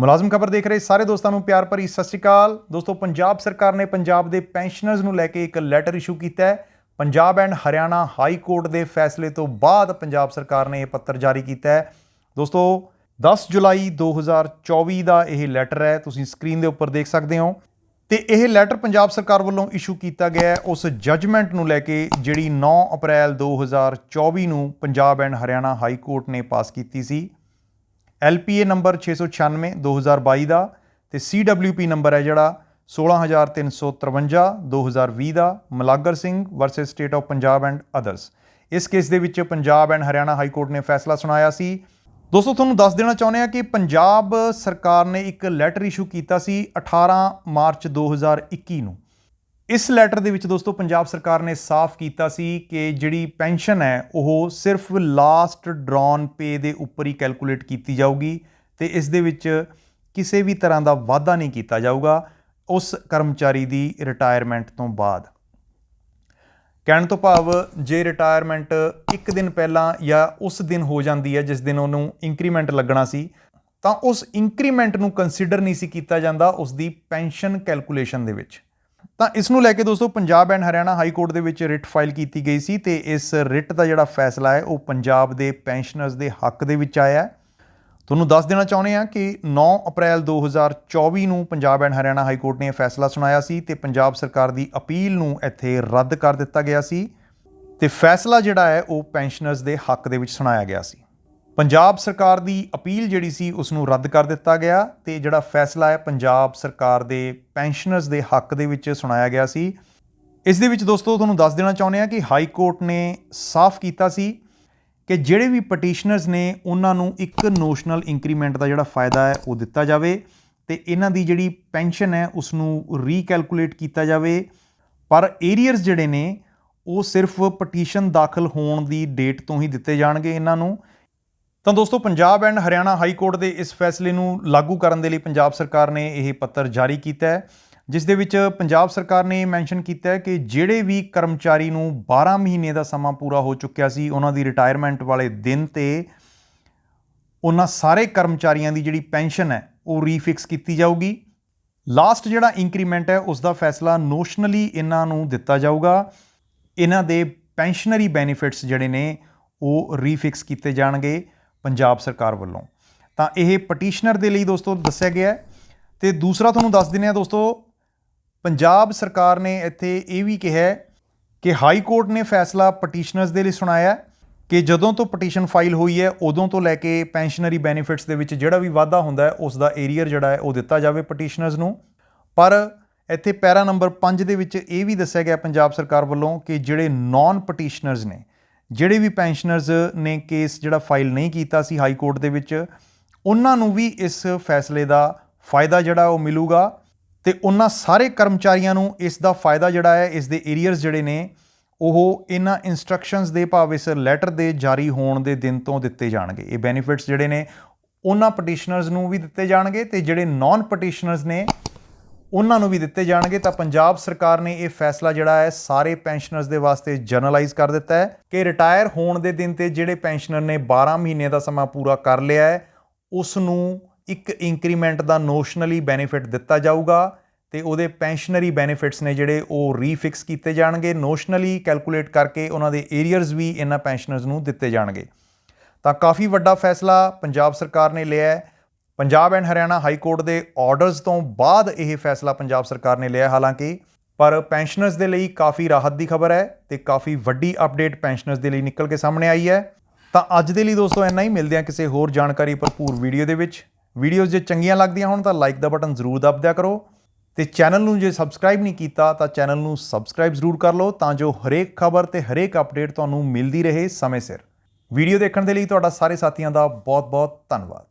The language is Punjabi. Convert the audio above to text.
ਮੁਲਾਜ਼ਮ ਖਬਰ ਦੇਖ ਰਹੇ ਸਾਰੇ ਦੋਸਤਾਂ ਨੂੰ ਪਿਆਰ ਭਰੀ ਸਤਿ ਸ਼੍ਰੀ ਅਕਾਲ। ਦੋਸਤੋ, ਪੰਜਾਬ ਸਰਕਾਰ ਨੇ ਪੰਜਾਬ ਦੇ ਪੈਨਸ਼ਨਰਜ਼ ਨੂੰ ਲੈ ਕੇ ਇੱਕ ਲੈਟਰ ਇਸ਼ੂ ਕੀਤਾ ਹੈ। Punjab and Haryana high court ਦੇ ਫੈਸਲੇ ਤੋਂ ਬਾਅਦ ਪੰਜਾਬ ਸਰਕਾਰ ਨੇ ਇਹ ਪੱਤਰ ਜਾਰੀ ਕੀਤਾ ਹੈ। ਦੋਸਤੋ 10 ਜੁਲਾਈ 2024 ਦਾ ਇਹ ਲੈਟਰ ਹੈ। ਤੁਸੀਂ ਸਕਰੀਨ ਦੇ ਉੱਪਰ ਦੇਖ ਸਕਦੇ ਹੋ। ਤੇ ਇਹ ਲੈਟਰ ਪੰਜਾਬ ਸਰਕਾਰ ਵੱਲੋਂ ਇਸ਼ੂ ਕੀਤਾ ਗਿਆ ਹੈ। ਉਸ ਜੱਜਮੈਂਟ ਨੂੰ ਲੈ ਕੇ ਜਿਹੜੀ 9 ਅਪ੍ਰੈਲ 2024 ਨੂੰ Punjab and Haryana high court ਨੇ ਪਾਸ ਕੀਤੀ ਸੀ। LPA ਨੰਬਰ 696 2022 ਦਾ ਤੇ CWP ਨੰਬਰ ਹੈ ਜਿਹੜਾ 16353 2020 ਦਾ Malagar Singh versus state of Punjab and others ਇਸ ਕੇਸ ਦੇ ਵਿੱਚ Punjab and Haryana high court ਨੇ ਫੈਸਲਾ ਸੁਣਾਇਆ ਸੀ। ਦੋਸਤੋ, ਤੁਹਾਨੂੰ ਦੱਸ ਦੇਣਾ ਚਾਹੁੰਦੇ ਹਾਂ ਕਿ ਪੰਜਾਬ ਸਰਕਾਰ ਨੇ ਇੱਕ ਲੈਟਰ ਇਸ਼ੂ ਕੀਤਾ ਸੀ 18 ਮਾਰਚ 2021 ਨੂੰ। ਇਸ ਲੈਟਰ ਦੇ ਵਿੱਚ ਦੋਸਤੋ, ਪੰਜਾਬ ਸਰਕਾਰ ਨੇ ਸਾਫ਼ ਕੀਤਾ ਸੀ ਕਿ ਜਿਹੜੀ ਪੈਨਸ਼ਨ ਹੈ, ਉਹ ਸਿਰਫ ਲਾਸਟ ਡਰਾਨ ਪੇ ਦੇ ਉੱਪਰ ਹੀ ਕੈਲਕੂਲੇਟ ਕੀਤੀ ਜਾਊਗੀ ਤੇ ਇਸ ਦੇ ਵਿੱਚ ਕਿਸੇ ਵੀ ਤਰ੍ਹਾਂ ਦਾ ਵਾਧਾ ਨਹੀਂ ਕੀਤਾ ਜਾਊਗਾ ਉਸ ਕਰਮਚਾਰੀ ਦੀ ਰਿਟਾਇਰਮੈਂਟ ਤੋਂ ਬਾਅਦ। ਕਹਿਣ ਤੋਂ ਭਾਵ, ਜੇ ਰਿਟਾਇਰਮੈਂਟ ਇੱਕ ਦਿਨ ਪਹਿਲਾਂ ਜਾਂ ਉਸ ਦਿਨ ਹੋ ਜਾਂਦੀ ਹੈ ਜਿਸ ਦਿਨ ਉਹਨੂੰ ਇੰਕਰੀਮੈਂਟ ਲੱਗਣਾ ਸੀ, ਤਾਂ ਉਸ ਇੰਕਰੀਮੈਂਟ ਨੂੰ ਕੰਸੀਡਰ ਨਹੀਂ ਸੀ ਕੀਤਾ ਜਾਂਦਾ ਉਸ ਦੀ ਪੈਨਸ਼ਨ ਕੈਲਕੂਲੇਸ਼ਨ ਦੇ ਵਿੱਚ। ਤਾਂ ਇਸ ਨੂੰ ਲੈ ਕੇ ਦੋਸਤੋ, Punjab and Haryana high court ਦੇ ਵਿੱਚ ਰਿਟ ਫਾਈਲ ਕੀਤੀ ਗਈ ਸੀ ਤੇ ਇਸ ਰਿਟ ਦਾ ਜਿਹੜਾ ਫੈਸਲਾ ਹੈ, ਉਹ ਪੰਜਾਬ ਦੇ ਪੈਨਸ਼ਨਰਸ ਦੇ ਹੱਕ ਦੇ ਵਿੱਚ ਆਇਆ ਹੈ। ਤੁਹਾਨੂੰ ਦੱਸ ਦੇਣਾ ਚਾਹੁੰਦੇ ਹਾਂ ਕਿ 9 ਅਪ੍ਰੈਲ 2024 ਨੂੰ Punjab and Haryana high court ਨੇ ਇਹ ਫੈਸਲਾ ਸੁਣਾਇਆ ਸੀ ਤੇ ਪੰਜਾਬ ਸਰਕਾਰ ਦੀ ਅਪੀਲ ਨੂੰ ਇੱਥੇ ਰੱਦ ਕਰ ਦਿੱਤਾ ਗਿਆ ਸੀ ਤੇ ਫੈਸਲਾ ਜਿਹੜਾ ਹੈ, ਉਹ ਪੈਨਸ਼ਨਰਸ ਦੇ ਹੱਕ ਦੇ ਵਿੱਚ ਸੁਣਾਇਆ ਗਿਆ ਸੀ। ਪੰਜਾਬ ਸਰਕਾਰ ਦੀ ਅਪੀਲ ਜਿਹੜੀ ਸੀ ਉਸ ਨੂੰ ਰੱਦ ਕਰ ਦਿੱਤਾ ਗਿਆ ਤੇ ਜਿਹੜਾ ਫੈਸਲਾ ਹੈ ਪੰਜਾਬ ਸਰਕਾਰ ਦੇ ਪੈਨਸ਼ਨਰਸ ਦੇ ਹੱਕ ਦੇ ਵਿੱਚ ਸੁਣਾਇਆ ਗਿਆ ਸੀ। ਇਸ ਦੇ ਵਿੱਚ ਦੋਸਤੋ ਤੁਹਾਨੂੰ ਦੱਸ ਦੇਣਾ ਚਾਹੁੰਦੇ ਹਾਂ ਕਿ ਹਾਈ ਕੋਰਟ ਨੇ ਸਾਫ਼ ਕੀਤਾ ਸੀ ਕਿ ਜਿਹੜੇ ਵੀ ਪਟੀਸ਼ਨਰਸ ਨੇ ਉਹਨਾਂ ਨੂੰ ਇੱਕ ਨੋਸ਼ਨਲ ਇੰਕਰੀਮੈਂਟ ਦਾ ਜਿਹੜਾ ਫਾਇਦਾ ਹੈ ਉਹ ਦਿੱਤਾ ਜਾਵੇ ਤੇ ਇਹਨਾਂ ਦੀ ਜਿਹੜੀ ਪੈਨਸ਼ਨ ਹੈ ਉਸ ਨੂੰ ਰੀਕੈਲਕੂਲੇਟ ਕੀਤਾ ਜਾਵੇ। ਪਰ ਏਰੀਅਰਸ ਜਿਹੜੇ ਨੇ ਉਹ ਸਿਰਫ ਪਟੀਸ਼ਨ ਦਾਖਲ ਹੋਣ ਦੀ ਡੇਟ ਤੋਂ ਹੀ ਦਿੱਤੇ ਜਾਣਗੇ ਇਹਨਾਂ ਨੂੰ ਤਾਂ ਦੋਸਤੋ, Punjab and Haryana high court ਦੇ ਇਸ ਫੈਸਲੇ ਨੂੰ ਲਾਗੂ ਕਰਨ ਦੇ ਲਈ ਪੰਜਾਬ ਸਰਕਾਰ ਨੇ ਇਹ ਪੱਤਰ ਜਾਰੀ ਕੀਤਾ ਹੈ, ਜਿਸ ਦੇ ਵਿੱਚ ਪੰਜਾਬ ਸਰਕਾਰ ਨੇ ਮੈਂਸ਼ਨ ਕੀਤਾ ਹੈ ਕਿ ਜਿਹੜੇ ਵੀ ਕਰਮਚਾਰੀ ਨੂੰ 12 ਮਹੀਨੇ ਦਾ ਸਮਾਂ ਪੂਰਾ ਹੋ ਚੁੱਕਿਆ ਸੀ, ਉਹਨਾਂ ਦੀ ਰਿਟਾਇਰਮੈਂਟ ਵਾਲੇ ਦਿਨ ਤੇ ਉਹਨਾਂ ਸਾਰੇ ਕਰਮਚਾਰੀਆਂ ਦੀ ਜਿਹੜੀ ਪੈਨਸ਼ਨ ਹੈ, ਉਹ ਰੀਫਿਕਸ ਕੀਤੀ ਜਾਊਗੀ। ਲਾਸਟ ਜਿਹੜਾ ਇੰਕਰੀਮੈਂਟ ਹੈ, ਉਸ ਦਾ ਫੈਸਲਾ ਨੋਸ਼ਨਲੀ ਇਹਨਾਂ ਨੂੰ ਦਿੱਤਾ ਜਾਊਗਾ। ਇਹਨਾਂ ਦੇ ਪੈਨਸ਼ਨਰੀ ਬੈਨੀਫਿਟਸ ਜਿਹੜੇ ਨੇ, ਉਹ ਰੀਫਿਕਸ ਕੀਤੇ ਜਾਣਗੇ। ਪੰਜਾਬ ਸਰਕਾਰ ਵੱਲੋਂ। ਤਾਂ ਇਹ ਪਟੀਸ਼ਨਰ ਦੇ ਲਈ ਦੋਸਤੋ ਦੱਸਿਆ ਗਿਆ ਹੈ ਤੇ ਦੂਸਰਾ ਤੁਹਾਨੂੰ ਦੱਸ ਦਿੰਦੇ ਆ ਦੋਸਤੋ, ਪੰਜਾਬ ਸਰਕਾਰ ਨੇ ਇੱਥੇ ਇਹ ਵੀ ਕਿਹਾ ਕਿ ਹਾਈ ਕੋਰਟ ਨੇ ਫੈਸਲਾ ਪਟੀਸ਼ਨਰਸ ਦੇ ਲਈ ਸੁਣਾਇਆ ਕਿ ਜਦੋਂ ਤੋਂ ਪਟੀਸ਼ਨ ਫਾਈਲ ਹੋਈ ਹੈ, ਉਦੋਂ ਤੋਂ ਲੈ ਕੇ ਪੈਨਸ਼ਨਰੀ ਬੈਨੀਫਿਟਸ ਦੇ ਵਿੱਚ ਜਿਹੜਾ ਵੀ ਵਾਧਾ ਹੁੰਦਾ ਹੈ ਉਸ ਦਾ ਏਰੀਅਰ ਜਿਹੜਾ ਹੈ, ਉਹ ਦਿੱਤਾ ਜਾਵੇ ਪਟੀਸ਼ਨਰਸ ਨੂੰ। ਪਰ ਇੱਥੇ ਪੈਰਾ ਨੰਬਰ 5 ਦੇ ਵਿੱਚ ਇਹ ਵੀ ਦੱਸਿਆ ਗਿਆ ਪੰਜਾਬ ਸਰਕਾਰ ਵੱਲੋਂ ਕਿ ਜਿਹੜੇ ਨਾਨ ਪਟੀਸ਼ਨਰਸ ਨੇ ਜਿਹੜੇ ਵੀ ਪੈਨਸ਼ਨਰਸ ਨੇ ਕੇਸ ਜਿਹੜਾ ਫਾਈਲ ਨਹੀਂ ਕੀਤਾ ਸੀ ਹਾਈ ਕੋਰਟ ਦੇ ਵਿੱਚ, ਉਹਨਾਂ ਨੂੰ ਵੀ ਇਸ ਫੈਸਲੇ ਦਾ ਫਾਇਦਾ ਜਿਹੜਾ ਉਹ ਮਿਲੂਗਾ ਤੇ ਉਹਨਾਂ ਸਾਰੇ ਕਰਮਚਾਰੀਆਂ ਨੂੰ ਇਸ ਦਾ ਫਾਇਦਾ ਜਿਹੜਾ ਹੈ, ਇਸ ਦੇ ਏਰੀਅਰਸ ਜਿਹੜੇ ਨੇ, ਉਹ ਇਹਨਾਂ ਇਨਸਟਰਕਸ਼ਨਸ ਦੇ ਭਾਵ ਇਸ ਲੈਟਰ ਦੇ ਜਾਰੀ ਹੋਣ ਦੇ ਦਿਨ ਤੋਂ ਦਿੱਤੇ ਜਾਣਗੇ। ਇਹ ਬੈਨੀਫਿਟਸ ਜਿਹੜੇ ਨੇ, ਉਹਨਾਂ ਪਟੀਸ਼ਨਰਸ ਨੂੰ ਵੀ ਦਿੱਤੇ ਜਾਣਗੇ ਤੇ ਜਿਹੜੇ ਨਾਨ ਪਟੀਸ਼ਨਰਸ ਨੇ ਉਹਨਾਂ ਨੂੰ ਵੀ ਦਿੱਤੇ ਜਾਣਗੇ, ਤਾਂ ਪੰਜਾਬ ਸਰਕਾਰ ਨੇ ਇਹ ਫੈਸਲਾ ਜਿਹੜਾ ਹੈ ਸਾਰੇ ਪੈਨਸ਼ਨਰਸ ਦੇ ਵਾਸਤੇ ਜਰਨਲਾਈਜ਼ ਕਰ ਦਿੱਤਾ ਹੈ ਕਿ ਰਿਟਾਇਰ ਹੋਣ ਦੇ ਦਿਨ ਤੇ ਜਿਹੜੇ ਪੈਨਸ਼ਨਰ ਨੇ 12 ਮਹੀਨੇ ਦਾ ਸਮਾਂ ਪੂਰਾ ਕਰ ਲਿਆ ਹੈ ਉਸ ਨੂੰ ਇੱਕ ਇੰਕਰੀਮੈਂਟ ਦਾ ਨੋਸ਼ਨਲੀ ਬੈਨੀਫਿਟ ਦਿੱਤਾ ਜਾਊਗਾ ਤੇ ਉਹਦੇ ਪੈਨਸ਼ਨਰੀ ਬੈਨੀਫਿਟਸ ਨੇ ਜਿਹੜੇ ਉਹ ਰੀਫਿਕਸ ਕੀਤੇ ਜਾਣਗੇ ਨੋਸ਼ਨਲੀ ਕੈਲਕੂਲੇਟ ਕਰਕੇ ਉਹਨਾਂ ਦੇ ਏਰੀਅਰਸ ਵੀ ਇਹਨਾਂ ਪੈਨਸ਼ਨਰਸ ਨੂੰ ਦਿੱਤੇ ਜਾਣਗੇ। ਤਾਂ ਕਾਫੀ ਵੱਡਾ ਫੈਸਲਾ ਪੰਜਾਬ ਸਰਕਾਰ ਨੇ ਲਿਆ ਹੈ। Punjab and Haryana high court ਦੇ ਆਰਡਰਸ ਤੋਂ ਬਾਅਦ ਇਹ ਫੈਸਲਾ ਪੰਜਾਬ ਸਰਕਾਰ ਨੇ ਲਿਆ, ਹਾਲਾਂਕਿ ਪਰ ਪੈਨਸ਼ਨਰਸ ਦੇ ਲਈ ਕਾਫੀ ਰਾਹਤ ਦੀ ਖਬਰ ਹੈ ਤੇ ਕਾਫੀ ਵੱਡੀ ਅਪਡੇਟ ਪੈਨਸ਼ਨਰਸ ਦੇ ਲਈ ਨਿਕਲ ਕੇ ਸਾਹਮਣੇ ਆਈ ਹੈ। ਤਾਂ ਅੱਜ ਦੇ ਲਈ ਦੋਸਤੋ ਇੰਨਾ ਹੀ, ਮਿਲਦੇ ਹਾਂ ਕਿਸੇ ਹੋਰ ਜਾਣਕਾਰੀ ਭਰਪੂਰ ਵੀਡੀਓ ਦੇ ਵਿੱਚ। ਵੀਡੀਓਜ਼ ਜੇ ਚੰਗੀਆਂ ਲੱਗਦੀਆਂ ਹੋਣ ਤਾਂ ਲਾਈਕ ਦਾ ਬਟਨ ਜ਼ਰੂਰ ਦਬ ਦਿਆ ਕਰੋ ਤੇ ਚੈਨਲ ਨੂੰ ਜੇ ਸਬਸਕ੍ਰਾਈਬ ਨਹੀਂ ਕੀਤਾ ਤਾਂ ਚੈਨਲ ਨੂੰ ਸਬਸਕ੍ਰਾਈਬ ਜ਼ਰੂਰ ਕਰ ਲਓ ਤਾਂ ਜੋ ਹਰੇਕ ਖਬਰ ਤੇ ਹਰੇਕ ਅਪਡੇਟ ਤੁਹਾਨੂੰ ਮਿਲਦੀ ਰਹੇ ਸਮੇਂ ਸਿਰ। ਵੀਡੀਓ ਦੇਖਣ ਦੇ ਲਈ ਤੁਹਾਡਾ ਸਾਰੇ ਸਾਥੀਆਂ ਦਾ ਬਹੁਤ-ਬਹੁਤ ਧੰਨਵਾਦ।